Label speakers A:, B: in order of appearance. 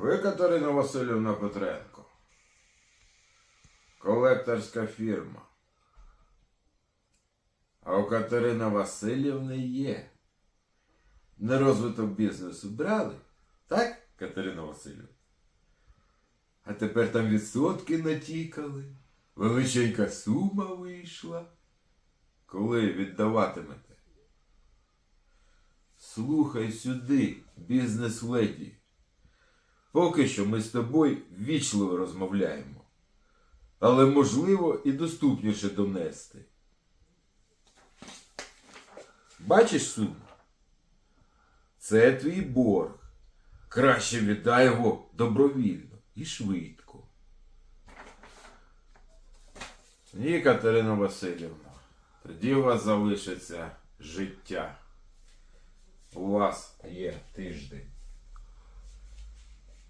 A: Ви Катерина Васильівна Петренко. Колекторська фірма. А у Катерини Васильівни є. На розвиток бізнесу брали? Так, Катерина Васильівна? А тепер там відсотки натікали. Величенька сума вийшла. Коли віддаватимете? Слухай сюди, бізнес-леді. Поки що ми з тобою ввічливо розмовляємо. Але можливо і доступніше донести. Бачиш суму? Це твій борг. Краще віддай його добровільно і швидко. Ні, Катерина Васильівна, тоді у вас залишиться життя. У вас є тиждень.